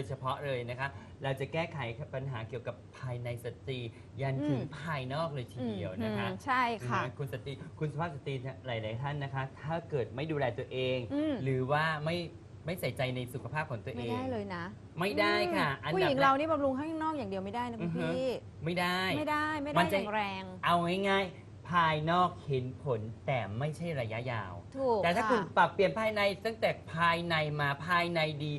ยเฉพาะเลยนะคะ เราจะแก้ไขปัญหาเกี่ยวกับภายในสตรี ยันถึงอืมภายนอกเลยทีเดียวนะคะอืมใช่ค่ะ นคุณสตรีคุณสุภาพสตรีเนี่ยหลาย ๆ ท่านนะคะ ถ้าเกิดไม่ดูแลตัวเอง อืม หรือว่าไม่ไม่ใส่ใจในสุขภาพของตัวไม่เองได้เลยนะไม่ได้ค่ะ อืมอันผู้หดับญิงแรเราก นี่บำรุงข้างนอกอย่างเดียวไม่ได้นะคุณอือฮะพี่ ไม่ได้ ไม่ได้ไม่มัได้นจะอย่างแรง เอาง่ายๆ ภายนอกเห็นผลแต่ไม่ใช่ระยะยาว ถูกแต่ถ้าะคุณปรับเปลี่ยนภายในตั้งแต่ภายในมาภายในดี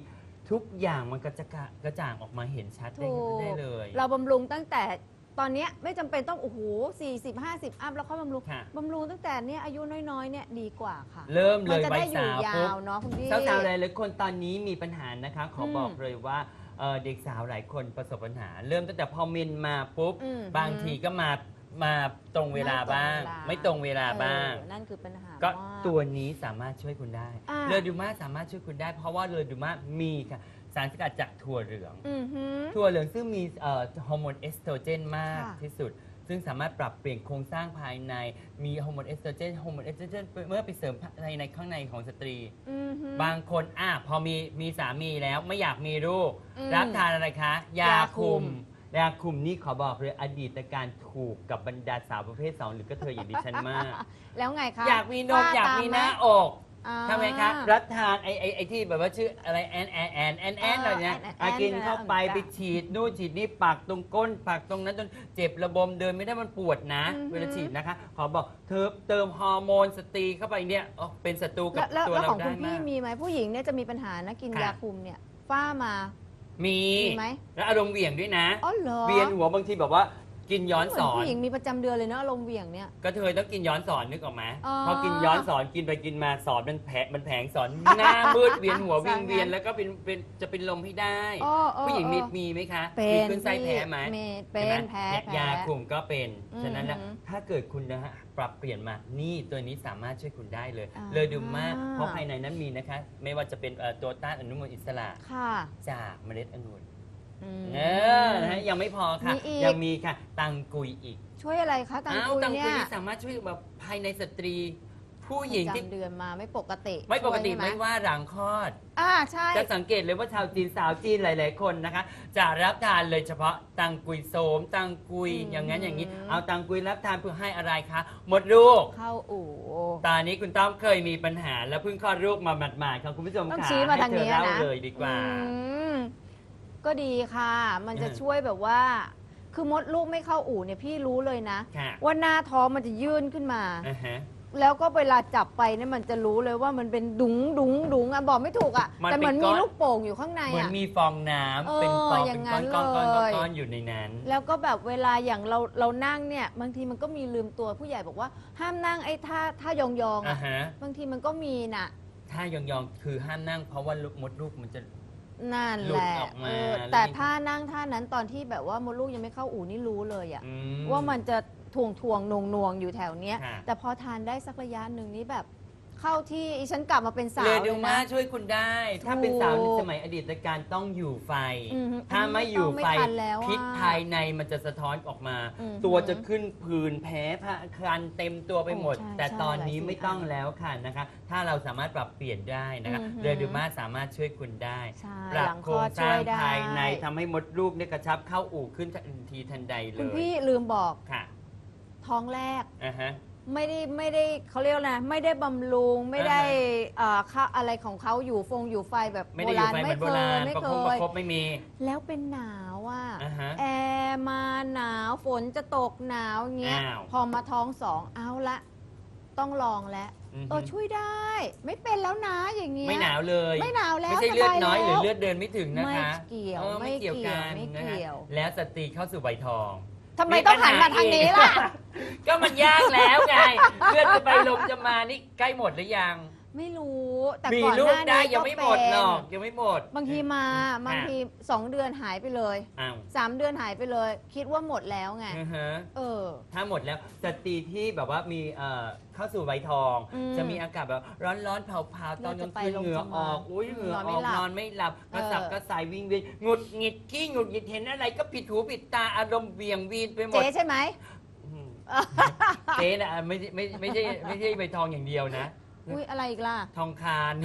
ทุกอย่างมันก็จะกระกระจ่างออกมาเห็นชัดได้ถูกได้เลย เราบำรุงตั้งแต่ตอนเนี้ยไม่จำเป็นต้องโอ้โห40 50 อัพแล้วค่อยบำรุงค่ะ บำรุงตั้งแต่เนี้ยอายุน้อยๆเนี่ยดีกว่าค่ะ เริ่มเลมันยจะวัได้ยอยู่สาวยาปุ๊บ วเนาะคุณพี่ สาวๆหลายๆคนตอนนี้มีปัญหานะคะ ขออมบอกเลยว่าเอ่อเด็กสาวหลายคนประสบปัญหา เริ่มตั้งแต่พอเมนมาปุ๊บ อืม บางทีก็มามาตรงเวลาบ้าง ไม่ตรงเวลาบ้าง เออนั่นคือปัญหา ก็มากตัวนี้สามารถช่วยคุณได้อ่าเลอดูมาสามารถช่วยคุณได้ เพราะว่าเลอดูมามีค่ะสารสกัดจากถั่วเหลือง อือหือ ถั่วเหลืองซึ่งมีเอ่อฮอร์โมนเอสโตรเจนมากค่ะที่สุด ซึ่งสามารถปรับเปลี่ยนโครงสร้างภายในมีฮอร์โมนเอสโตรเจนฮอร์โมนเอสโตรเจนเมื่อไปเสริมภายในข้างในของสตรี อือหือ บางคนอะพอมีมีสามีแล้วไม่อยากมีลูก อืมรับทานอะไรคะ ยายาคุคุม มยาคุมนี่ขอบอกเลยอดีตการถูกกับบรรดาสาวประเภท2หรือก็เธออย่างดิฉันมาก แล้วไงคะอยากมีนมว่อยากตมีหน้าไอกอ่าทำไมคะรับทานไอ้ไอ้ไอ้ที่แบบว่าชื่ออะไรแอนแอนแอนแอนแอนเอออะไรเนี่ยแอนแอนอะกินเข้าไปจ้ะไปฉีดนู่นฉีดนี่ปักตรงก้นปักตรงนั้นจนเจ็บระบมเดินไม่ได้มันปวดนะอือฮึเวลาฉีดนะคะ ขอบอกเธอเติมฮอร์โมนสตรีเข้าไปเนี่ยอ๋อเป็นศัตรูกัแล้บวแล้วตัวแล้วเราของได้คุณพี่มากมีไหมผู้หญิงเนี่ยจะมีปัญหานะกินค่ะยาคุมเนี่ยฝ้ามา มีมีไหม แล้วอารมณ์เหวี่ยงด้วยนะ อ๋อเหรอ เวียนหัวบางทีแบบว่า กินย้อนเหมืสอนอนผู้หญิงมีประจำเดือนเลยเนอะอารมณ์เหวี่ยงเนี่ย ก็เธอต้องกินย้อนสอนนึกออกไหมอ๋อพอกินย้อนสอนกินไปกินมาสอนมันแผลมันแผงสอนหน้ามืดเวียนหัววิงเวียนสอนไงแล้วก็เป็นเป็นจะเป็นลมให้ได้อ๋ออ๋อผู้หญิงมีอ๋อมีไหมคะเป็มีนขึ้นไส้แพ้ไหมมีเป็นห็ไหมแพ้เนี่ยแพ้ ยาคุมก็เป็น อืมฉะนั้นนะอืมถ้าเกิดคุณนะฮะปรับเปลี่ยนมานี่ตัวนี้สามารถช่วยคุณได้เลย อ่า เลยดูมากเพราะภายในนั้นมีนะคะ ไม่ว่าจะเป็นเอ่อตัวต้านอนุมูลอิสระค่ะ จากเมล็ดองุ่นอืม เออนะฮะยังไม่พอค่ะ มีอีก ยังมีค่ะ ตังกุยอีกช่วยอะไรคะตังอ้าวกุยตังเนี่กุยยนี่สามารถช่วยแบบภายในสตรี ผู้หญิงประที่จำเดือนมาไม่ปกติไม่ปกติช่วยใช่หไม่ว่าหลังคลอด อ่าใช่ จะสังเกตเลยว่าชาวจีนสาวจีนหลาย ๆ คนนะคะ จะรับทานเลยเฉพาะตังกุยโสม ตังกุยอืม อย่างนั้นอย่างนี้ เอาตังกุยรับทานเพื่อให้อะไรคะหมดลูก เข้าอู่ ตอนนี้คุณต้อมเคยมีปัญหาแล้วเพิ่งคลอดลูกมาหมาดๆค่ะคุณผู้ชมต้องค่ะชี้มาให้ทางเธอนี้เล่านะเลยดีกว่า อืม ก็ดีค่ะ มันจะเออช่วยแบบว่า คือมดลูกไม่เข้าอู่เนี่ยพี่รู้เลยนะ ค่ะ ว่าหน้าท้องมันจะยื่นขึ้นมา อ่าฮะ แล้วก็เวลาจับไปเนี่ยมันจะรู้เลยว่ามันเป็นดุงดุงดุงอะบอกไม่ถูกอะมันแต่เหมือนเป็นก้มีอน ลูกโป่งอยู่ข้างในเหมือนอะ มีฟองน้ำเออเป็นฟองอเป็ย่านงนั้ก้อนนก้อนก้อนเลย ก้อนอยู่ในนั้น แล้วก็แบบเวลาอย่างเราเรานั่งเนี่ย บางทีมันก็มีลืมตัวผู้ใหญ่บอกว่า ห้ามนั่งไอ้ท่าท่ายองๆอ่าอะฮะ บางทีมันก็มีน่ะ ถ้ายองๆ คือห้ามนั่งเพราะว่าลูกมดลูกมันจะ นั่นหลุแหดละออกมาเออแล้วแต่นี่ถ้านั่งท่านั้นตอนที่แบบว่ามดลูกยังไม่เข้าอู่นี่รู้เลยอะอื ว่ามันจะทวงทวงนวงนวงอยู่แถวเนี้ย ค่ะ แต่พอทานได้สักระยะหนึ่งนี้แบบ เข้าที่อีฉันกลับมาเป็นสาวเลเลยดูมานะ ช่วยคุณได้ ถ้าเป็นถูกสาวในสมัยอดีตการต้องอยู่ไฟ อือฮึถ้าไม่อยู่ต้องไม่ไฟทันแล้วอะพิษภายในมันจะสะท้อนออกมา อือฮึตัวจะขึ้นผื่นแพ้พะคันเต็มตัวไปหมด โอ้ใช่แต่ใช่ตอนนี้หลายสีไม่ต้องพันธุ์แล้วค่ะนะคะ ถ้าเราสามารถปรับเปลี่ยนได้นะคะอือฮึเรดูมาสามารถช่วยคุณได้ ใช่ปรับหลังโคครลองดสช่ร้าวยงได้ภายในทำให้มดลูกเนี่ยกระชับเข้าอู่ขึ้นทันทีทันใดเลคุณยพี่ลืมบอกค่ะท้องแรก อ่าฮะ ไม่ได้ไม่ได้เขาเรียกว่านะไม่ได้บำรุงไม่ได้เอ่อค่าอะไรของเขาอยู่ฟงอยู่ไฟแบบไม่โบได้อยู่ราณไฟเหมืไม่อนโบเครายณไม่ประเคคบประย คบไม่มี แล้วเป็นหนาวอะอ่าฮะแอร์มาหนาวฝนจะตกหนาวเงี้ยอ้าวพอมาท้องสองเอาละต้องลองแล้วอือฮึ เออช่วยได้ ไม่เป็นแล้วนะอย่างเงี้ยไม่หนาวเลย ไม่หนาวแล้วไม่ใช่เลือดสบาน้อยหรือแล้วเลือดเดินไม่ถึงนะคะไม่เกี่ยวออไม่เกี่ยวไม่เกี่กัยวนไม่นะเกี่คะยว แล้วสตรีเข้าสู่ใบทอง ทำไมต้องหันมาทางนี้ล่ะ ก็มันยากแล้วไง เพื่อนจะไปลมจะมานี่ใกล้หมดหรือยัง ไม่รู้ แต่มีก่อนลูหกน้าได้นี้ยังก็ไม่หมดเป็นหรอกยังไม่หมด บางทีมาบางทีสองเดือนหายไปเลยอ้าวสามเดือนหายไปเลย คิดว่าหมดแล้วไงอือฮะเออ ถ้าหมดแล้วสตรีที่แบบว่ามีเอ่อเข้าสู่ใบทอง อืมจะมีอากาศแบบร้อนๆเผาๆตอนกลางคืนเลือดจะไปลงเหงื่อสมอองอกอุ้ยเหงื่อนอนอไม่อกหลับนอนไม่หลับกระสับเออ กระส่ายวิ่งเวียนหงุดหงิดขี้หงุดหงิดเห็นอะไรก็ผิดหูผิดตาอารมณ์เบี่ยงวีนไปหมด เจ๊ใช่ไหม อืมเจ๊นะไม่ใช่ไม่ไม่ใช่ไม่ใช่ใบทองอย่างเดียวนะ อุ้ยอะไรอีกล่ะ ทองคาน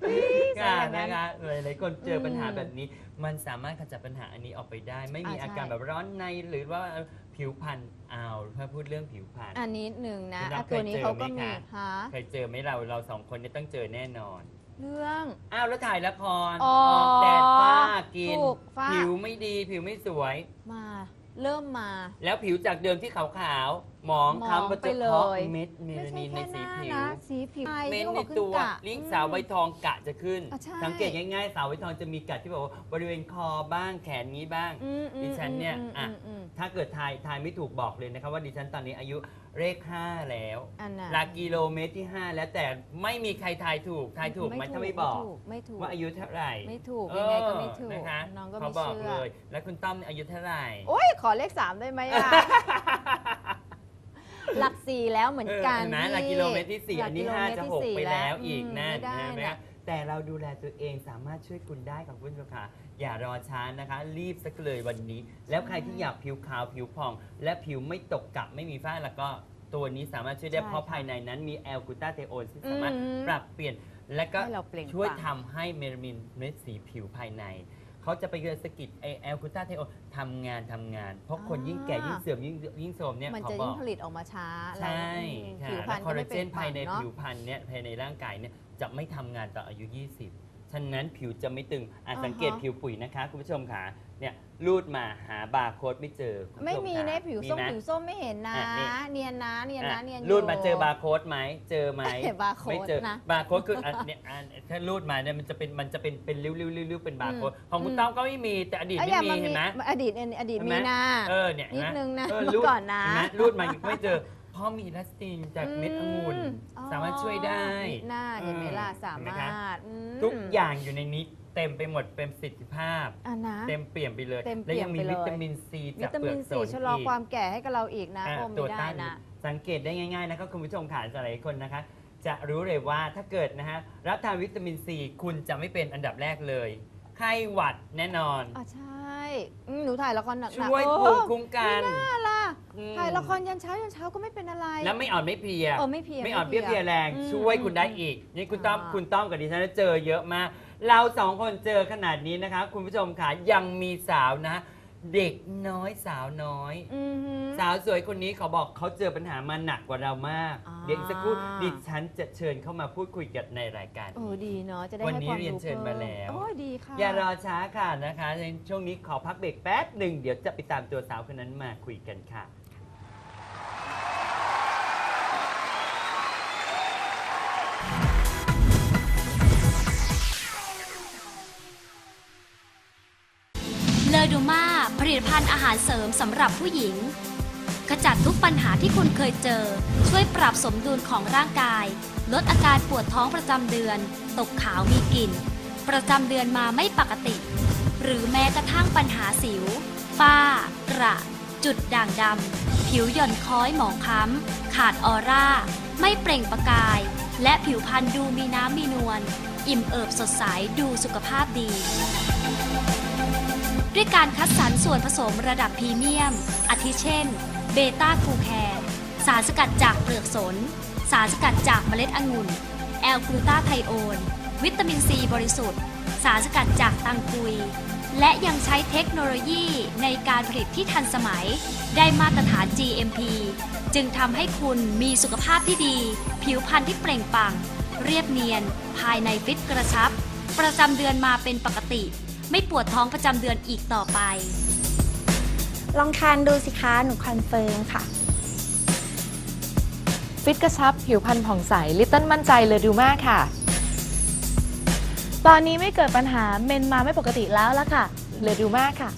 ใช่ค่ะอย่างนั้นนะคะหลายๆคนเจอปัญหาอืมแบบนี้ มันสามารถขจัดปัญหาอันนี้ออกไปได้ ไม่มีอ่าอาการใช่แบบร้อนในหรือว่าผิวพรรณอ้าวถ้าพูดเรื่องผิวพรรณ อันนี้หนึ่งนะคุณน้องอะตัวนี้เคยเจอเขาก็ไหมมีคะฮะเคยเจอไหมเราเราสองคนเนี่ยต้องเจอแน่นอน เรื่อง อ้าวแล้วถ่ายละครอ๋อออกแดดฟ้ากิน ถูกฝ้า ผิวไม่ดีผิวไม่สวยมา เริ่มมา แล้วผิวจากเดิมที่ขาวๆหมองหมองคล้ำก็ไปจะเลยเพราะเม็ดเมไม่ลาใช่นินในแค่หสีน้าผิว นะสีผิวเม็ดที่ในขาบอกขึ้ตัวกะลิงอืมสาวใบทองกะจะขึ้น อะใช่ สังเกตง่ายๆ สาวใบทองจะมีกัดที่แบบว่าบริเวณคอบ้างแขนนี้บ้างอืมอืมดิฉันเนี่ยอืมอะอืมอืมถ้าเกิดทายทายไม่ถูกบอกเลยนะครับว่าดิฉันตอนนี้อายุ เลข 5 แล้วอันน่ะหลักกิโลเมตรที่ 5 แล้วแต่ไม่มีใครทายถูกทายถูกไหมถ้าไม่บอก ไม่ถูกว่าอายุเท่าไหร่ไม่ถูกเอยังอไงก็ไม่ถูกนะคะน้องก็เขาไม่บอกเชื่เลอยแล้วคุณต้อมอายุเท่าไหร่ โอ้ยขอเลขสามได้ไหมอะหลักสี่แล้วเหมือนกันเห็นไหมหลักพี่กิโลเมตรที่ 4 อันนี้หลักกิโลเมตร5จะที่6สี่ไปแล้วอีกมนั่นไม่ได้ใช่ไหมนะ แต่เราดูแลตัวเองสามารถช่วยคุณได้ค่ะคุณผู้ชมค่ะ อย่ารอช้านะคะ รีบสักเลยวันนี้ แล้วใครที่อยากผิวขาวผิวผ่อง และผิวไม่ตกกลับไม่มีฝ้าแล้วก็ตัวนี้สามารถช่วยได้ใช่เพราะภายในนั้นมีแอลกูตาเทโอนที่สามารถอืมปรับเปลี่ยน และก็ให้เราเปล่งช่วยปลั่งทำให้เมลามินเม็ดสีผิวภายใน เขาจะไปสะกิดไอแอลกูตาเทโอนทำงานทำงาน เพราะคนยิ่งแก่ยิ่งเสื่อมยิ่งยิ่งโทรมเนี่ยมันเขาจะบยิ่องกผลิตออกมาช้าใช่แล้วค่ะผิวพรแล้รณวคอก็ลลาไม่เจเป็นนภายในเนาะผิวพรรณเนี่ยภายในร่างกายเนี่ย จะไม่ทำงานต่ออายุ 20 ฉะนั้นผิวจะไม่ตึงอะอ่าฮะ สังเกตผิวปุ๋ยนะคะ คุณผู้ชมค่ะเนี่ยรูดมาหาบาร์โค้ดไม่เจอคุณผู้ชไม่มีค่ะในผิวส้มไหผิวส้มไม่เห็นนะ อะนี่ เนียนนะเนียนนะอะเนียนอยู่ รูดมาเจอบาร์โค้ดไหม เจอไหมเห็นบาร์โค้ดไม่เจอนะบาร์โค้ดคืออันเนี่ยอันถ้ารูดมาเนี่ยมันจะเป็นมันจะเป็นเป็นริ้วริ้วริ้วริ้วเป็นบาร์โค้ดของคุณอืม ต้อมก็ไม่มีแต่อดีตอ้ยไม่อย่ามีมาเห็นไหม อดีตอดีตเห็นมีไหมนะ เออเนี่ยนิดเห็ไหมนึงนะเออเมื่อรูดก่อนนะ เห็ไหมรูดมาไม่เจอ เพราะมีอิลาสตินจากเม็ดองุ่น อ๋อสามารถช่วยได้มิหน้าเห็นไหมล่ะเออสามเห็นไหมคะารถอืมทุกอย่างอยู่ในนี้เต็มไปหมดเป็นประสิทธิภาพ อะนะ เต็มเปี่ยมไปเลย เต็มเปี่และยมยังมีไปเลย วิตามินซีวิจากตาเปลืมิอกนสซีนชะลออีกความแก่ให้กับเราอีกนะอะโอ้ตัวไม่ได้ต้านนะ สังเกตได้ง่ายๆนะครับคุณผู้ชมค่ะหลายคนนะคะ จะรู้เลยว่าถ้าเกิดนะฮะรับทานวิตามินซีคุณจะไม่เป็นอันดับแรกเลย ไข้หวัดแน่นอน อะใช่อืมหนูถ่ายละครหนักๆช่วยเออภูมิคุ้มกันไม่น่าล่ะอืม ถ่ายละครยันเช้ายันเช้าก็ไม่เป็นอะไรแล้วไม่อ่อนไม่เพลีย เออไม่เพลีย ไม่อ่อนเปรี้ยเพลียแรงอืมช่วยคุณได้อีก นี่คุณต้อมอ่า คุณต้อมกับดิฉันเจอเยอะมาก เราสองคนเจอขนาดนี้นะคะ คุณผู้ชมค่ะยังมีสาวนะ เด็กน้อยสาวน้อย อือหือ สาวสวยคนนี้เขาบอกเขาเจอปัญหามาหนักกว่าเรามาก อ่า เดี๋ยวอีกสักครู่ดิฉันจะเชิญเข้ามาพูดคุยกันในรายการ โอ้ดีเนาะจะได้วันให้นี้ความเรียนรู้เชิญมาแล้ว โอ้ยดีค่ะ อย่ารอช้าค่ะนะคะในช่วงนี้ขอพักเบรกแป๊บหนึ่งเดี๋ยวจะไปตามตัวสาวคนนั้นมาคุยกันค่ะ เลอดูมาผลิตภัณฑ์อาหารเสริมสำหรับผู้หญิงขจัดทุกปัญหาที่คุณเคยเจอ ช่วยปรับสมดุลของร่างกาย ลดอาการปวดท้องประจำเดือน ตกขาวมีกลิ่น ประจำเดือนมาไม่ปกติ หรือแม้กระทั่งปัญหาสิว ฝ้ากระ จุดด่างดำ ผิวหย่อนคล้อยหมองคล้ำ ขาดออร่า ไม่เปล่งประกาย และผิวพรรณดูมีน้ำมีนวล อิ่มเอิบสดใสดูสุขภาพดี ด้วยการคัดสรรส่วนผสมระดับพรีเมียม อาทิเช่น เบต้าคูแคนสารสกัดจากเปลือกสน สารสกัดจากเมล็ดองุ่น แอลกลูตาไทโอนวิตามินซีบริสุทธิ์ สารสกัดจากตังกุย และยังใช้เทคโนโลยีในการผลิตที่ทันสมัย ได้มาตรฐาน GMP จึงทำให้คุณมีสุขภาพที่ดี ผิวพรรณที่เปล่งปลั่ง เรียบเนียน ภายในฟิตกระชับ ประจำเดือนมาเป็นปกติ ไม่ปวดท้องประจำเดือนอีกต่อไป ลองทานดูสิคะ หนูคอนเฟิร์มค่ะ ฟิตกระชับ ผิวพรรณผ่องใส ลิตเติ้ลมั่นใจเลยดูมากค่ะ ตอนนี้ไม่เกิดปัญหาเมนมาไม่ปกติแล้วละค่ะเลยดูมากค่ะ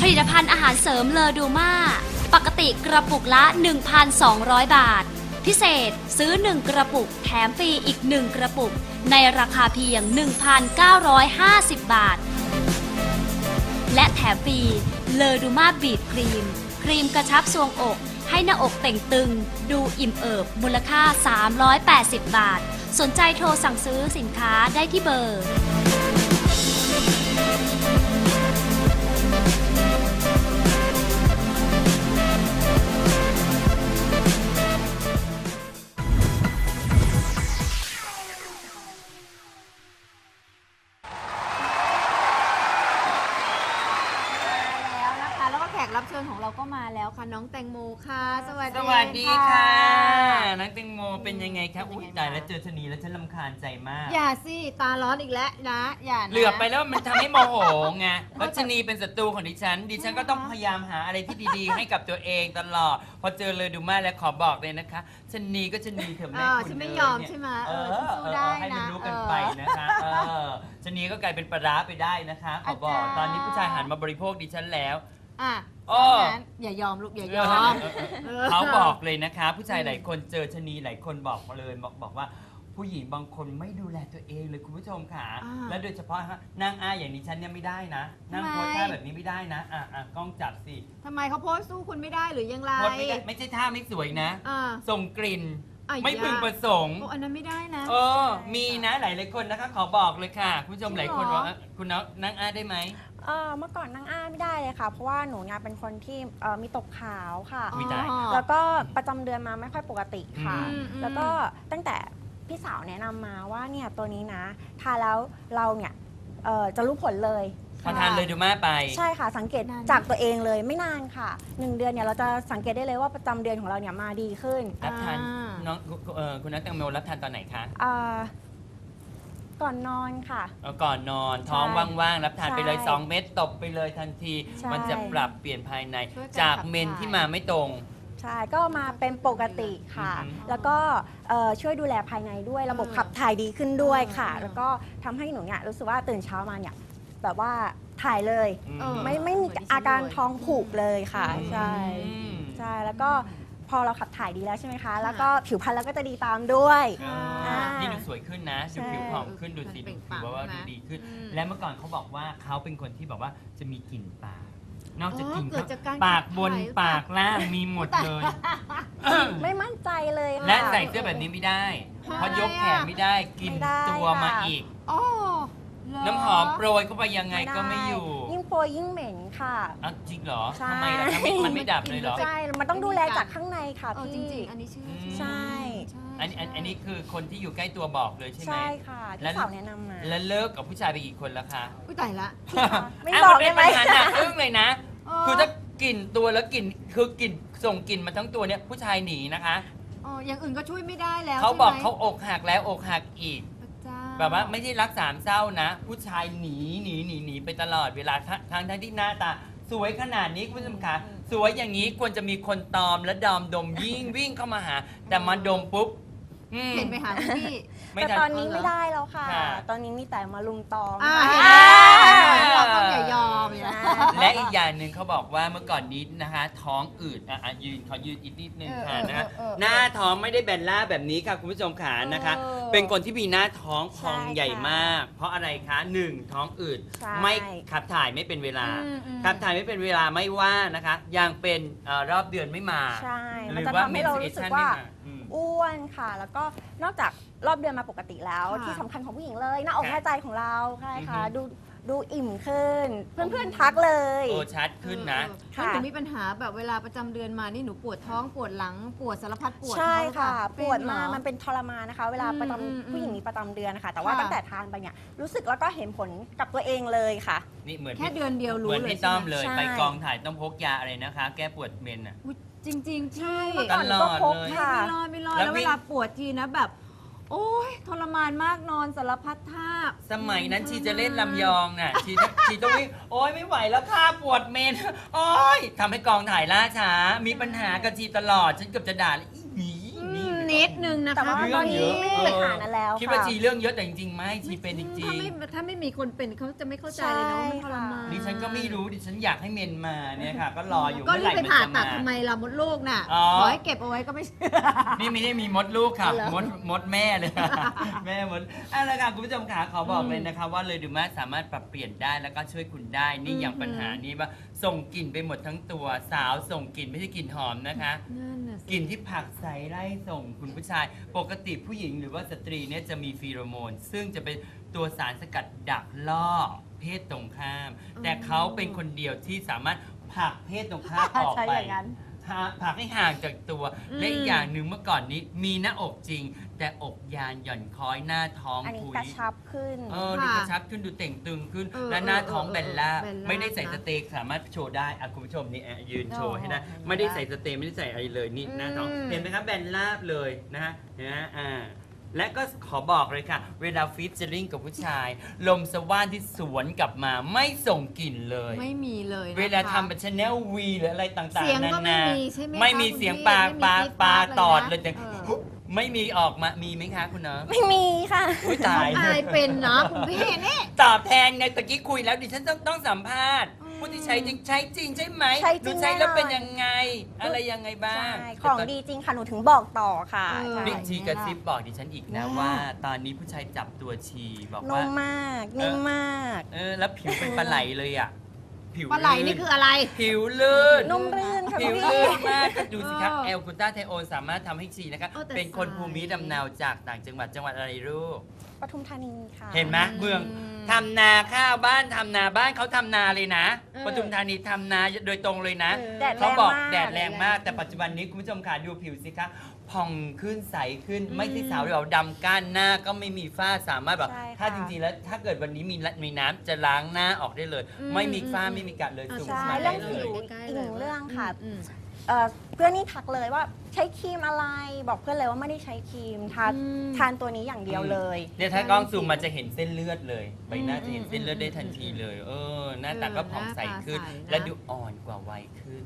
ผลิตภัณฑ์อาหารเสริมเลอดูมา ปกติกระปุกละ 1,200 บาท พิเศษซื้อ 1 กระปุก แถมฟรีอีก 1 กระปุก ในราคาเพียง 1,950 บาท และแถมฟรีเลอดูมาบีดครีม ครีมกระชับทรวงอก ให้หน้าอกเต่งตึง ดูอิ่มเอิบ มูลค่า 380 บาท สนใจโทรสั่งซื้อสินค้าได้ที่เบอร์ ดีวัสดีค่ะค่ะ นักแตงโมเป็นยังไงครับเป็นอุ้ยยังไงตายบ้างแล้วเจอชะนีแล้วฉันลำคาญใจมาก อย่าสิ ตาร้อนอีกแล้วนะ อย่านะ เหลือบไปแล้วมันทำให้โมโหไงเพราะชะนีเป็นศัตรูของดิฉัน ดิฉันก็ต้องพยายามหาอะไรที่ดีๆ ให้กับตัวเองตลอด พอเจอเลยดูมาแล้วขอบอกเลยนะคะชะนีก็ชะนีเถอะเอแม่อคุณฉันไม่เยอมนี่ใช่ไหมเอเอออเอฉันสู้อได้ให้มันนะรู้กันเออไปนะคะเออชะนีก็กลายเป็นปลาร้าไปได้นะคะ ขอบอกอาจารย์ตอนนี้ผู้ชายหันมาบริโภคดิฉันแล้ว อะโอ้งั้นอย่ายอมลูกอย่ายอมเขาบอกเลยนะคะ ผู้ชายหลายคนเจอชะนีหลายคนบอกเลยบอกบอกว่า ผู้หญิงบางคนไม่ดูแลตัวเองเลยคุณผู้ชมค่ะ อ่าและโดยเฉพาะฮะนางอาอย่างนี้ฉันเนี่ยไม่ได้นะนั่งทำไมโพสท่าแบบนี้ไม่ได้นะอะอะกล้องจับสิทำไมเขาโพสต์สู้คุณไม่ได้หรือยังไรโพสไม่ได้ไม่ใช่ท่าไม่สวยนะ อ่า ส่งกลิ่น อะไม่พึงประสงค์ โอ้อันนั้นไม่ได้นะ เออ มีนะหลายหลายๆคนนะคะ ขอบอกเลยค่ะ คุณผู้ชมจริงหลายคนเหรอว่าคุณน้องนางอาได้ไหม เอ่อเมื่อก่อนนั่งอ้าไม่ได้เลยค่ะ เพราะว่าหนูเนี่ยเป็นคนที่เอ่อมีตกขาวค่ะอุ๊ยตายอ๋อ แล้วก็ประจำเดือนมาไม่ค่อยปกติค่ะ อืมอืม แล้วก็ตั้งแต่พี่สาวแนะนำมาว่าเนี่ยตัวนี้นะทานแล้วเราเนี่ยเอ่อจะรู้ผลเลย พอทานเลยดูมาไป ใช่ค่ะสังเกตนานไหม จากตัวเองเลยไม่นานค่ะหนึ่งเดือนเนี่ยเราจะสังเกตได้เลยว่าประจำเดือนของเราเนี่ยมาดีขึ้นรับทานอ่า น้องเอ่อคุณนักแตงโมรับทานตอนไหนคะอ่า ก่อนนอนค่ะ เอาก่อนนอนท้องใช่ว่างๆ รับทานไปเลย ใช่2 เม็ดตบไปเลยทันที ใช่ มันจะปรับเปลี่ยนภายใน ช่วยกันจากขับเมนถ่ายที่มาไม่ตรง ใช่ก็มาเป็นปกติค่ะ อืมแล้วก็เอ่อช่วยดูแลภายในด้วยระบบขับถ่ายดีขึ้นด้วยค่ะ เออ แล้วก็ทำให้หนูเนี่ยรู้สึกว่าตื่นเช้ามาเนี่ยแบบว่าถ่ายเลย อืมเออ ไม่ไม่มีเหมือนดิฉันอาการเลย ท้องผูกเลยค่ะ อืมใช่อืมใช่แล้วก็ พอเราขับถ่ายดีแล้วใช่ไหมคะ แล้วก็ผิวพรรณเราก็จะดีตามด้วยอ่าอ่านี่ดูสวยขึ้นนะใช่ดูผิวผ่องขึ้นดูสีเปล่ดูงผิวว่าว่าปลั่ดูงดีขึ้น อืมและเมื่อก่อนเขาบอกว่าเขาเป็นคนที่บอกว่าจะมีกลิ่นปาก นอกจากอ๋อกลิ่นเกิดจากการปากบนขับถ่ายหรือเปล่า ปากล่างมีหมดเลยไม่มั่นใจเลยค่ะ และใส่เสื้อแบบนี้ไม่ได้ เพราะยกแขนไม่ได้กินไม่ได้ตัวมาค่ะอีกอ๋อเหร น้ำหอมโปรยเข้าไปยังไงก็ไม่อยู่ ยิ่งโปรยยิ่งเหม็น ค่ะ อะจริงเหรอใช่ ทำไมล่ะทำไมมันไม่ดับเลยเหรอ ใช่มันต้องดูแลจากข้างในค่ะเออจพี่ริง ๆ อันนี้ชื่ออืม ใช่ใช่อันอันอันนี้คือคนที่อยู่ใกล้ตัวบอกเลยใช่ไหม ใช่ค่ะแล้ที่ว สาวแนะนำมาแล้วเลิกกับผู้ชายไปกี่คนแล้วคะอุ้ยตายละไม่ะบอกนเป็นได้ไหมปัญหาหนักอึ้งเลยนะเออคือถ้ากลิ่นตัวแล้วกลิ่นคือกลิ่นส่งกลิ่นมาทั้งตัวเนี่ยผู้ชายหนีนะคะ เอออย่างอื่นก็ช่วยไม่ได้แล้วเขาบอกใช่ไหมเขาอกหักแล้วอกหักอีกพระเจ้า แบบว่าไม่ใช่รักสามเศร้านะ ผู้ชายหนีหนีหนีหนีไปตลอดเวลาทั้งทั้งทั้งที่หน้าตา สวยขนาดนี้คุณผู้ชมคะสวยอย่างนี้ควรจะมีคนตอมและดอมดมยิ่งวิ่งเข้ามาหา แต่มาดมปุ๊บอืม เห็นไปหาคุณพี่ ไม่แต่ทันตอนนี้ไม่ได้แล้วค่ะ ค่ะ ตอนนี้มีแต่มาลุมตอม อ่าค่ะเราต้องอย่ายอมเลยนะและอีกอย่างหนึ่งเขาบอกว่าเมื่อก่อนนี้นะคะ ท้องอืดอะอะยืนขอยืนอีกนิดนึงค่ะเออนะคะเออเออหน้าท้องไม่ได้แบนล่าแบบนี้ค่ะคุณผู้ชมขานะคะ เออ เป็นคนที่มีหน้าท้องพองใช่ค่ะใหญ่มาก เพราะอะไรคะหนึ่งท้องอืดใช่ ไม่ขับถ่ายไม่เป็นเวลา อืมอืม ขับถ่ายไม่เป็นเวลาไม่ว่านะคะยังเป็นเอ่อรอบเดือนไม่มาใช่หมันรือจะว่าทำให้เรารู้สึก menstruation ว่าไม่มอืม อ้วนค่ะ แล้วก็นอกจากรอบเดือนมาปกติแล้ว ค่ะที่สำคัญของผู้หญิงเลยหน้าอกค่ะหน้าใจของเราใช่ค่ะ อือฮึ ดูดูอิ่มขึ้น เพื่อนๆทักเลย โอ้ชัดขึ้นนะ เออค่ะหนูมีปัญหาแบบเวลาประจำเดือนมานี่หนูปวดท้องปวดหลังปวดสารพัดปวดใช่ค่ะท้องปวดมากเป็นเหรอมันเป็นทรมานนะคะ เวลาอืมประจอืมำผู้หญิงมีประจำเดือนนะคะแต่ว่าค่ะ ตั้งแต่ทานไปเนี่ยรู้สึกแล้วก็เห็นผลกับตัวเองเลยค่ะ นี่เหมือนแค่เดือนเดียวรู้เหมือนเลยพี่ใช่ต้อไหมมเลยใช่ไปกองถ่ายต้องพกยาอะไรนะคะ แก้ปวดเมนอะ อุ๊ย จริง ๆ ใช่เมื่อก่อนตลอดก็พกเลย ค่ะ ไม่รอดไม่รอดแล้วแล้ววิ่เวงลาปวดทีนะแบบ โอ้ยทรมานมากนอนสารพัดท่าสมัยนั้นชีจะเล่นลำยองน่ะชีชีต้องวิ่งโอ๊ยไม่ไหวแล้วค่ะปวดเมนโอ๊ยทำให้กองถ่ายล่าช้า มีปัญหากับชีตลอด ฉันเกือบจะด่าเลยอีห นีอืนี่มนิดนึงนะแต่คะว่าเรื่ตอองนเยนี้อะไม่มีปัญหานั้นแล้วคิดว่าค่ะชีเรื่องเยอะแต่จริงๆไม่ชีเป็นจริถ้างไม่ถ้าไม่มีคนเป็นเขาจะไม่เข้าใจเลยนะว่ามันทรมานๆดิฉันก็ไม่รู้ดิฉันอยากให้เมนมาเนี่ยค่ะ ก็รออยู่ก็เมื่อไหรีบร่ไปมันผ่าจะตัดมา ทำไมล่ะมดลูกน่ะอ๋อ ขอให้เก็บเอาไว้ก็ไม่เชื่อ นี่ไม่ได้มีมดลูกค่ะเหรอมดมดแม่เลย แม่มดเอาละค่ะคุณผู้ชมขาขอบอกเลยนะคะ ว่าเลยดูมาสามารถปรับเปลี่ยนได้แล้วก็ช่วยคุณได้นี่อย่างอืมปัญหานี้ว่า ส่งกลิ่นไปหมดทั้งตัวสาวส่งกลิ่นไม่ใช่กลิ่นหอมนะคะ นั่นน่ะสิกลิ่นที่ผักใสไล่ส่งคุณผู้ชาย ปกติผู้หญิงหรือว่าสตรีเนี่ยจะมีฟีโรโมน ซึ่งจะเป็นตัวสารสกัดดักล่อ เพศตรงข้าม แต่เขาเป็นคนเดียวที่สามารถผลักเพศตรงข้ามออกใช่ไป อย่างนั้นหา ผลักให้ห่างจากตัว อืม และอีกอย่างหนึ่งเมื่อก่อนนี้มีหน้าอกจริง แต่อกยานหย่อนคล้อยหน้าท้องอันนี้พุยกระชับขึ้น เออดูกระชับขึ้นดูเต่งตึงขึ้น เออและหน้าท้องเออแบนล่าบแบนลาบไม่ได้ใส่นะสเต็กสามารถโชว์ได้อะคุณผู้ชมนี่อะยืนโชว์ให้ได้โอ้โหไม่ได้ใส่สเต็กไม่ได้ใส่อะไรเลยนี่หน้าท้องอืม เห็นไหมครับแบนลาบเลยนะฮะเห็นไหมอ่า และก็ขอบอกเลยค่ะ เวลาฟีเจอริงกับผู้ชาย ลมสว่านที่สวนกลับมาไม่ส่งกลิ่นเลย ไม่มีเลยนะคะ เวลาทำเป็นชแนลวีหรืออะไรต่างๆเสียงก็นาไม่นามีใช่ไหมคะไม่มีคุณเสียงพี่ปลาไม่มีปลาฟีดปลาบาร์กเลยนะตอดเลยแต่เออไม่มีออกมามีไหมคะคุณเนาะไม่มีค่ะ อุ้ยตาย อายเป็นเนาะคุณพี่นี่ตอบแทนไงตะกี้คุยแล้วดิฉันต้องต้องสัมภาษณ์อืม ผู้ที่ใช้จริงใช้จริงใช่ไหมใช้จริงหนูใช้แล้วแน่นอน เป็นยังไง อะไรยังไงบ้าง ใช่ของดีจริงค่ะ หนูถึงบอกต่อค่ะเออใช่นี่ชีกระซิบบอกดิฉันอีกนะว่าว่า ตอนนี้ผู้ชายจับตัวชีบอกนุ่ว่ามมาก นิ่มมาก เออแล้วผิวเป็นปลาไหลเลยอะ ผิวปลาไหลนี่คืออะไร ผิวลื่น นุ่มรื่นค่ะผิวพี่ ลื่นมากก็ดูสิครับเออแอลกูต้าไทโอนสามารถทำให้ชีนะคะ เออแต่เป็นคนใสภูมิลำเนาจากต่างจังหวัดจังหวัดอะไรลูกปทุมธานีค่ะ เห็นไหมอืมเมืองทำนาข้าวบ้านทำนาบ้านเขาทำนาเลยนะเออ ปทุมธานีทำนาโดยตรงเลยนะเออแดดแรเขางบอกมาก แดดแรงมากแต่ปัจจุบันนี้คุณผู้ชมค่ะดูผิวสิคะ ผ่องขึ้นใสขึ้น ไม่ใช่สาวแบบดำก้านหน้าก็ไม่มีฝ้าสามารถแบบใช่ค่ะถ้าจริงๆแล้วถ้าเกิดวันนี้มีละมีน้ำจะล้างหน้าออกได้เลย อืมไม่มีฝ้าอืม ไม่มีกัดเลยอะสูงใช่มาเรื่ได้องเลผิยวใกล้อีกๆหนึ่งเรื่องค่ะอืม เอ่อเพื่อนนี่ทักเลยว่าใช้ครีมอะไร บอกเพื่อนเลยว่าไม่ได้ใช้ครีมทาอืม ทานตัวนี้อย่างเดียวเลย เนี่ยถ้ากล้องซูมมันจะเห็นเส้นเลือดเลยใบหน้าอืมจะเห็นเส้นเลือดได้ทันทีเลย เออหน้าตาก็ผ่องใสขึ้นหน้าตาใสนะและดูอ่อนกว่าวัยขึ้น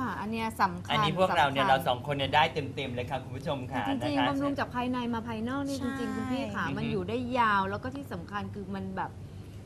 อ่าอันเนี้ยสำคัญอันนี้พวกเราเนี่ยสำคัเราญสองคนเนี่ยได้เต็มๆเลยค่ะคุณผู้ชมค่ะจนะริงคะๆบำรุงจากภายในมาภายนอกนี่ใช่ จริงๆคุณพี่ขาอือฮึมันอยู่ได้ยาวแล้วก็ที่สำคัญคือมันแบบ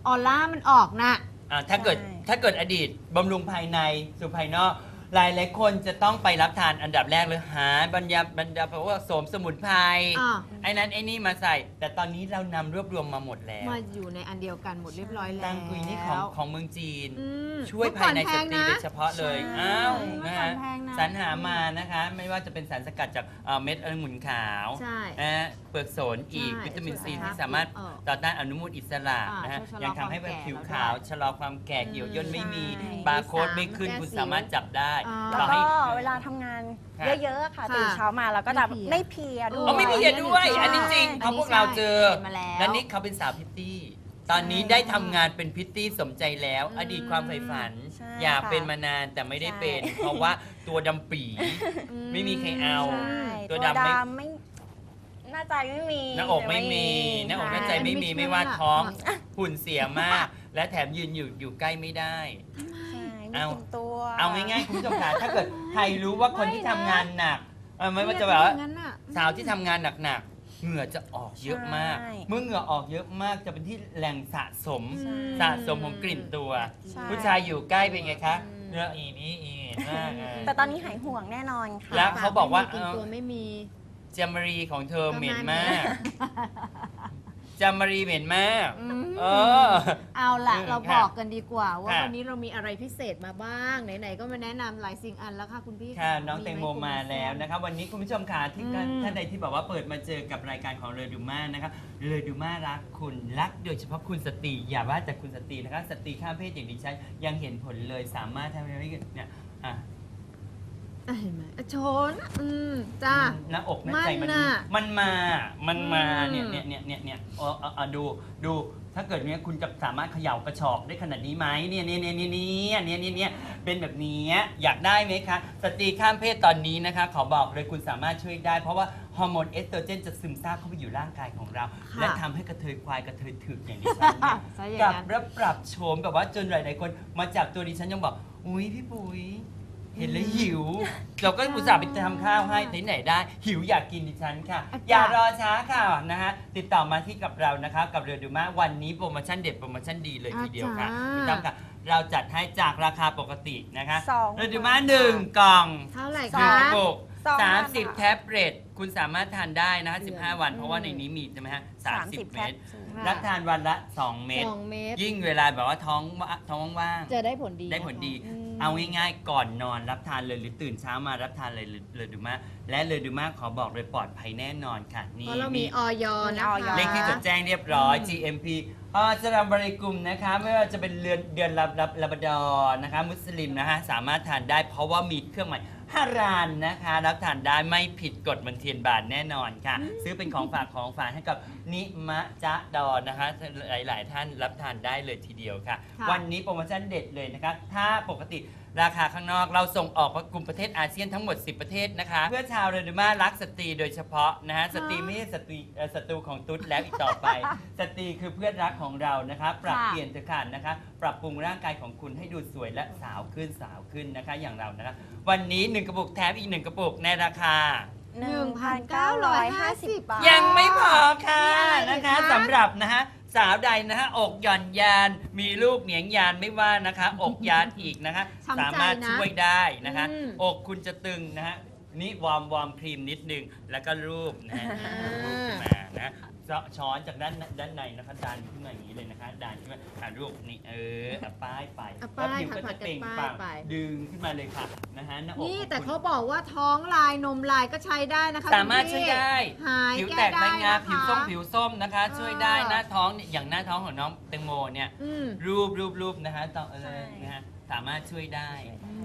ออร่ามันออกนะ อ่าถ้าเกิดใช่ ถ้าเกิดอดีตบำรุงภายในสู่ภายนอก หลายหลายๆคนจะต้องไปรับทานอันดับแรกเลยหาบรรยาบรรยาเพราะว่าโสมสมุนไพรอ่า ไอ้นั้นไอ้นี่มาใส่ แต่ตอนนี้เรานำรวบรวมมาหมดแล้วมาอยู่ในอันเดียวกันหมดเรียบร้อยแล้วตังกุยนี่ของของเมืองจีน อืมช่วยภายในสตรีโดยเฉพาะเลย ใช่อ้าวเมื่นะอก่อฮะนแพงนะ สรรหามานะคะ ไม่ว่าจะเป็นสารสกัดจากเอ่อเม็ดองุ่นขาวใช่ นะฮะเปลือกโสนอีกใช่วิตามินซีช่วยที่ครับสามารถเออต่อต้านอนุมูลอิสระอ่านะฮะช่วยชะลอยังทำให้ความแก่ผิวเราขาวด้วยชะลอความแก่อืมเหี่ยวย่นไม่มี ใช่บาร์โค้ดไม่ขึ้นแก้คุณสิวสามารถจับได้อ่าแล้วต่อก็ให้เวลาทำงานค่ะเยอะๆค่ะค่ะตื่นเช้ามาแล้วก็จะไม่ไม่เพเพลีลียยด้วยอ๋อไม่มีเหตุด้วยใช่อันนี้จริงเพราะพวกเราเจอเห็นมาแล้ว และนี่เขาเป็นสาวพิตตี้ ตอนนี้ได้ทำงานเป็นพิตตี้สมใจแล้วอืมอดีตความใฝ่ฝัน ใช่อยากค่ะเป็นมานานแต่ไม่ได้ใช่เป็นเพราะว่าตัวดำปี ไม่มีใครเอา ใช่ตัวตัวดำไม่ ดำไม่หน้าใจไม่มีหน้าอกไม่มีหน้าอกหน้าใจไม่มีไม่ว่าท้องหุ่นเสียมาก และแถมยืนอยู่อยู่ใกล้ไม่ได้ใช่ ไม่เอากินตัวเอาง่ายๆคุณผู้ชมค่ะถ้าเกิดใครรู้ว่าคนที่ทำงานหนักเออไม่ว่าจะไม่แบบว่า งั้นน่ะ สาวที่ทำงานหนักๆ เหงื่อจะออกเยอะมาก ใช่ เมื่อเหงื่อออกเยอะมากจะเป็นที่แหล่งสะสม ใช่ สะสมของกลิ่นตัว ใช่ ผู้ชายอยู่ใกล้เป็นไงคะอืมเนื้ออีนี้อีมากเออแต่ตอนนี้หายห่วงแน่นอนค่ะ แล้ว เขาบอกว่า ปไม่มีกลิ่นตัวไม่มีจามารีของเธอก็เหม็นไม่มาก จามารีเหม็นมาก อืมเออเอาล่ะ อืมเราค่ะบอกกันดีกว่า ว่าค่ะ วันนี้เรามีอะไรพิเศษมาบ้าง ไหนๆก็มาแนะนำหลายสิ่งอันแล้วค่ะคุณพี่ค่ะ น้องไหแตงโมมาแล้วนะครับ วันนี้คุณผู้ชมค่ะที่อืม ท่านใดที่บอกว่าเปิดมาเจอกับรายการของเรือดูมานะครับเรือดูมารักคุณรักโดยเฉพาะคุณสตรีอย่าว่าแต่คุณสตรีนะคะสตรีข้ามเพศอย่างดิฉันยังเห็นผลเลยสามารถทำให้เนี่ยอะ อะเห็นไหมอะโชนอืมจ้า หน้าอกหน้าใจมันมันน่ะมันมา มันมา อืเนี่ยมเนี่ยเนี่ยเนี่ยเนี่ยเอาเอาเอาดู ดู ถ้าเกิดเนี้ยคุณจะสามารถเขย่ากระชอกได้ขนาดนี้ไหมเนี่ยเนี่ยเนี่ยเนี่ยเนี่ยเนี่ยเนี่ยเนี่ยเป็นแบบนี้อยากได้ไหมคะ สตรีข้ามเพศตอนนี้นะคะ ขอบอกเลยคุณสามารถช่วยได้ เพราะว่าฮอร์โมนเอสโตรเจนจะซึมซาบเข้าไปอยู่ร่างกายของเรา ค่ะ และทำให้กระเทยควายกระเทยถึกอย่างดิฉันเนี่ย ซะอย่างกลับนั้นแล้วปรับโฉมแบบว่าจนหลายๆคนมาจากตัวดิฉันยังบอก อุ้ยพี่ปุ๋ย เห็นแล้วหิว เราก็อุตส่าห์ไปทำข้าวให้ที่ไหนได้ หิวอยากกินดิฉันค่ะอาจารย์อย่ารอช้าค่ะนะฮะติดต่อมาที่กับเรานะคะ กับเรือดูมาวันนี้โปรโมชั่นเด็ดโปรโมชั่นดีเลยทีเดียวค่ะอาจารย์พี่ตั้มค่ะ เราจัดให้จากราคาปกตินะคะสอง เรือดูมาหนึ่งกล่องเท่าไหร่หนึ่งคะกระปุก สองสามสิบค่ะแท็บเล็ตคุณสามารถทานได้นะคะเหลือ15 วัน เพราะว่าในนี้มีใช่ไหมฮะสามสิบ30 เม็ดแคปซูลค่ะรับทานวันละ 2 เม็ดสองเมตรยิ่งเวลาแบบว่าท้องว่างท้องว่างจะได้ผลดีได้ผลดี นะคะมเอาง่ายๆ ก่อนนอนรับทานเลยหรือตื่นเช้ามารับทานเลยเลยดูมาและเลยดูมาขอบอกเลยปลอดภัยแน่นอนค่ะนี่ เพราะเรามีออยมีนะออยคะเลขที่จดแจ้งเรียบร้อย GMP อ่าสลามบริกุมนะคะ ไม่ว่าจะเป็นเดือนเดือนลับลับลาบดอร์นะคะ มุสลิมนะคะ สามารถทานได้เพราะว่ามีเครื่องหมาย ฮารานนะคะ รับทานได้ไม่ผิดกฎมันเทียนบาทแน่นอนค่ะ ซื้อเป็นของฝากของฝากให้กับนิมะจ๊ะดอนนะคะ หลาย ๆ ท่านรับทานได้เลยทีเดียวค่ะ ค่ะ วันนี้โปรโมชั่นเด็ดเลยนะคะ ถ้าปกติ ราคาข้างนอกเราส่งออกไปกลุ่มประเทศอาเซียนทั้งหมด 10 ประเทศนะคะ เพื่อชาวเรนมารักสตรีโดยเฉพาะนะฮะสตรีไม่ใช่สตรีเอ่อศัตรูของตุ๊ดแล้วอีกต่อไป สตรีคือเพื่อนรักของเรานะคะปรับค่ะ เปลี่ยนเถอะค่ะนะคะ ปรับปรุงร่างกายของคุณให้ดูสวยและสาวขึ้นสาวขึ้นนะคะ อย่างเรานะคะวันนี้1กระปุกแถมอีก1กระปุกในราคา 1,950 บาท ยังไม่พอค่ะมีอะไรอีกนะคะคะ สำหรับนะฮะ สาวใดนะฮะอกหย่อนยานมีลูกเหนียงยานไม่ว่านะคะ อกยานอีกนะคะ ช้ำใจนะสามารถช่วยได้นะคะอืม อกคุณจะตึงนะฮะนี่วอร์มวอร์มครีมนิดนึงแล้วก็รูปนะฮะอ่ารูปขึ้นมานะ ช้อนจากด้านด้านในนะคะดันขึ้นมาอย่างนี้เลยนะคะดันขึ้นมาอ่ารูปนี่เอออะป้ายไปอะป้ายแล้วผิวก็ผัจะดๆกันเปล่งป้ายปลังไป ดึงขึ้นมาเลยค่ะนะฮะหน้าอกนี่ของแต่คุณ เขาบอกว่าท้องลายนมลายก็ใช้ได้นะคะสามารถคุณช่วยพี่ได้ หายผิวแก้แตกไม่งามได้นะคะผิวส้มผิวส้มนะคะ เออ ช่วยได้หน้าท้องเนี่ยอย่างหน้าท้องของน้องแตงโมเนี่ยอืม รูปรูปรูปนะคะต่อเอใช่ อนะฮะสามารถช่วยได้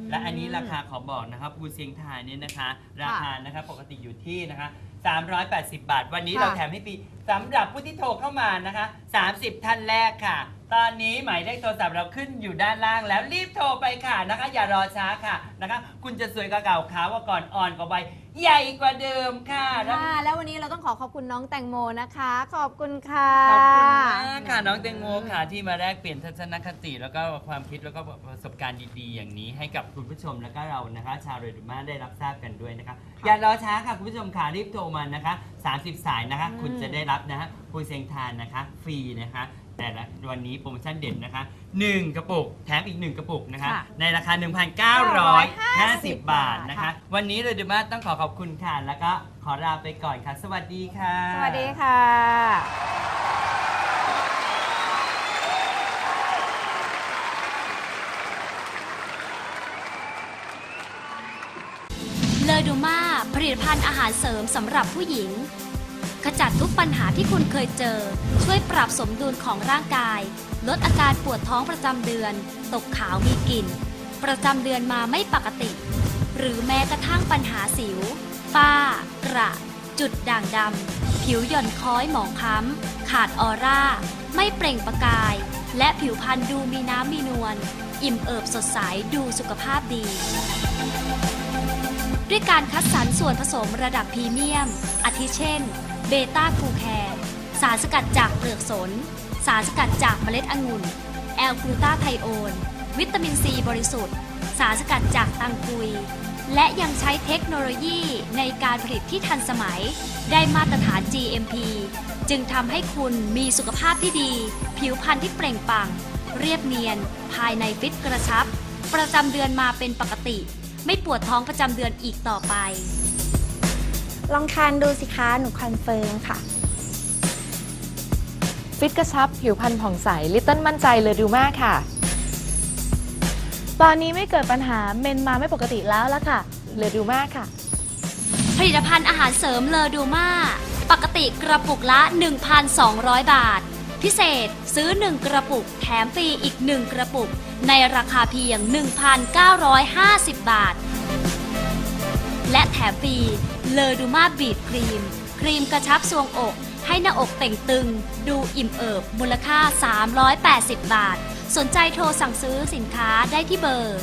และอันนี้ราคาขอบอกนะครับภูเซียงไทยเนี่ยนะคะ ราคานะคะปกติอยู่ที่นะคะ380 บาท วันนี้ค่ะ เราแถมให้ฟรี สำหรับผู้ที่โทรเข้ามานะคะ 30 ท่านแรกค่ะ ตอนนี้หมายเลขโทรศัพท์เราขึ้นอยู่ด้านล่างแล้วรีบโทรไปค่ะนะคะ อย่ารอช้าค่ะนะคะ คุณจะสวยกว่าเก่าขาวกว่าก่อนอ่อนกว่าใบใหญ่กว่าเดิมค่ะแล้วค่ะ แล้ววันนี้เราต้องขอขอบคุณน้องแตงโมนะคะ ขอบคุณค่ะขอบคุณมากค่ะน้องแตงโมค่ะที่มาแลกเปลี่ยนทัศนคติ แล้วก็ความคิดแล้วก็ประสบการณ์ดีๆ อย่างนี้ให้กับคุณผู้ชมแล้วก็เรานะคะ ชาวเรดูมาได้รับทราบกันด้วยนะคะ อย่ารอช้าค่ะคุณผู้ชมค่ะรีบโทรมานะคะ 30 สายนะคะอืมคุณจะได้รับนะฮะปูเซียงทานนะคะฟรีนะคะแต่ละวันนี้โปรโมชั่นเด่นนะคะ 1 กระปุกแถมอีก 1 กระปุกนะคะ ค่ะในราคา 1,950 บาทนะคะ วันนี้เรดูมาต้องขอขอบคุณค่ะ แล้วก็ขอลาไปก่อนค่ะ สวัสดีค่ะ สวัสดีค่ะ เลอดูมาผลิตภัณฑ์อาหารเสริมสำหรับผู้หญิงข จัดทุกปัญหาที่คุณเคยเจอ ช่วยปรับสมดุลของร่างกาย ลดอาการปวดท้องประจำเดือน ตกขาวมีกลิ่น ประจำเดือนมาไม่ปกติ หรือแม้กระทั่งปัญหาสิว ฝ้ากระ จุดด่างดำ ผิวหย่อนคล้อยหมองคล้ำ ขาดออร่า ไม่เปล่งประกาย และผิวพรรณดูมีน้ำมีนวล อิ่มเอิบสดใสดูสุขภาพดีด้วยการคัดสรรส่วนผสมระดับพรีเมียม อาทิเช่น เบต้าคูแคนสารสกัดจากเปลือกสน สารสกัดจากเมล็ดองุ่น แอลกลูตาไทโอน วิตามินซีบริสุทธิ์ สารสกัดจากตังกุย และยังใช้เทคโนโลยีในการผลิตที่ทันสมัย ได้มาตรฐาน GMP จึงทำให้คุณมีสุขภาพที่ดี ผิวพรรณที่เปล่งปลั่ง เรียบเนียน ภายในฟิตกระชับ ประจำเดือนมาเป็นปกติ ไม่ปวดท้องประจำเดือนอีกต่อไป ลองทานดูสิคะหนูคอนเฟิร์มค่ะ ฟิตกระชับผิวพรรณผ่องใส ลิตเติ้ลมั่นใจเลยดูมากค่ะ ตอนนี้ไม่เกิดปัญหาเมนมาไม่ปกติแล้วละค่ะเลยดูมากค่ะ ผลิตภัณฑ์อาหารเสริมเลอดูมาปกติกระปุกละ 1,200 บาท พิเศษซื้อ 1 กระปุก แถมฟรีอีก 1 กระปุก ในราคาเพียง 1,950 บาท และแถมฟรีเลอดูมาบีดครีม ครีมกระชับทรวงอก ให้หน้าอกเต่งตึง ดูอิ่มเอิบ มูลค่า 380 บาท สนใจโทรสั่งซื้อสินค้าได้ที่เบอร์